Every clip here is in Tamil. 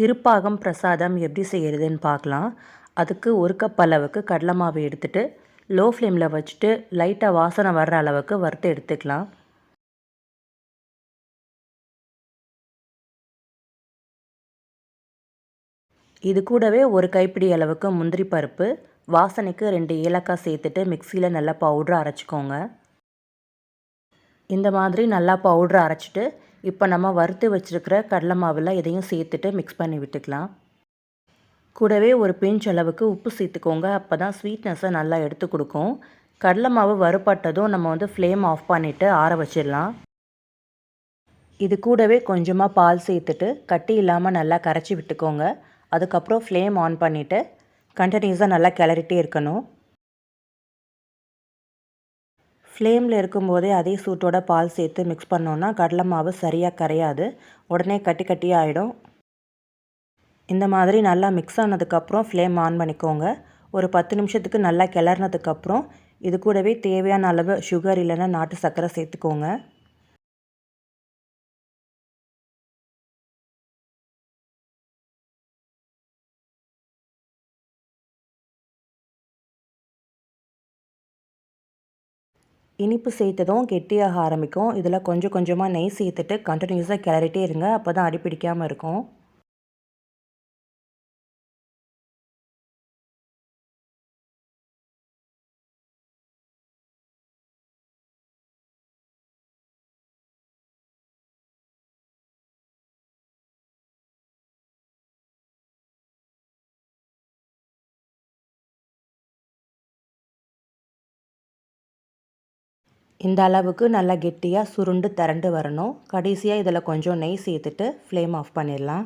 திருப்பாகம் பிரசாதம் எப்படி செய்கிறதுன்னு பார்க்கலாம். அதுக்கு ஒரு கப் அளவுக்கு கடலை மாவு எடுத்துகிட்டு லோ ஃப்ளேமில் வச்சுட்டு லைட்டாக வாசனை வர்ற அளவுக்கு வறுத்து எடுத்துக்கலாம். இது கூடவே ஒரு கைப்பிடி அளவுக்கு முந்திரி பருப்பு வாசனைக்கு ரெண்டு ஏலக்காய் சேர்த்துட்டு மிக்சியில் நல்லா பவுட்ரு அரைச்சிக்கோங்க. இந்த மாதிரி நல்லா பவுட்ரு அரைச்சிட்டு இப்போ நம்ம வறுத்து வச்சுருக்கிற கடலை மாவில் இதையும் சேர்த்துட்டு மிக்ஸ் பண்ணி விட்டுக்கலாம். கூடவே ஒரு பிஞ்ச் அளவுக்கு உப்பு சேர்த்துக்கோங்க. அப்போ தான் ஸ்வீட்னஸை நல்லா எடுத்து கொடுக்கும். கடலை மாவு வறுபட்டதும் நம்ம வந்து ஃப்ளேம் ஆஃப் பண்ணிவிட்டு ஆற வச்சிடலாம். இது கூடவே கொஞ்சமாக பால் சேர்த்துட்டு கட்டி இல்லாமல் நல்லா கரைச்சி விட்டுக்கோங்க. அதுக்கப்புறம் ஃப்ளேம் ஆன் பண்ணிவிட்டு கண்டினியூஸாக நல்லா கிளறிட்டே இருக்கணும். ஃப்ளேமில் இருக்கும்போதே அதே சூட்டோட பால் சேர்த்து மிக்ஸ் பண்ணோன்னா கடலை மாவு சரியாக கரையாது. உடனே கட்டி கட்டி ஆகிடும் இந்த மாதிரி நல்லா மிக்ஸ் ஆனதுக்கப்புறம் ஃப்ளேம் ஆன் பண்ணிக்கோங்க. ஒரு பத்து நிமிஷத்துக்கு நல்லா கிளறினதுக்கப்புறம் இது கூடவே தேவையான அளவு சுகர் இல்லைன்னா நாட்டு சர்க்கரை சேர்த்துக்கோங்க. இனிப்பு சேர்த்ததும் கெட்டியாக ஆரம்பிக்கும். இதில் கொஞ்சம் கொஞ்சமாக நெய் சேர்த்துட்டு கண்டினியூஸாக கிளறிட்டே இருங்க. அப்போ தான் அடிப்பிடிக்காமல் இருக்கும். இந்த அளவுக்கு நல்லா கெட்டியாக சுருண்டு திரண்டு வரணும். கடைசியாக இதில் கொஞ்சம் நெய் சேர்த்துட்டு ஃப்ளேம் ஆஃப் பண்ணிடலாம்.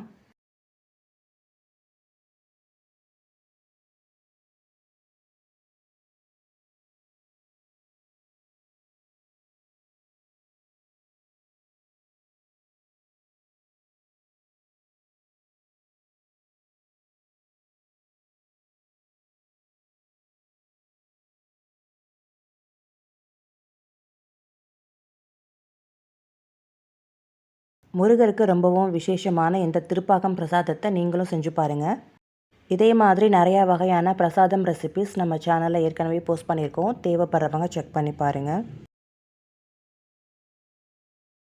முருகருக்கு ரொம்பவும் விசேஷமான இந்த திருப்பாகம் பிரசாதத்தை நீங்களும் செஞ்சு பாருங்கள் இதே மாதிரி நிறையா வகையான பிரசாதம் ரெசிபிஸ் நம்ம சேனலில் ஏற்கனவே போஸ்ட் பண்ணியிருக்கோம். தேவைப்படுறவங்க செக் பண்ணி பாருங்கள்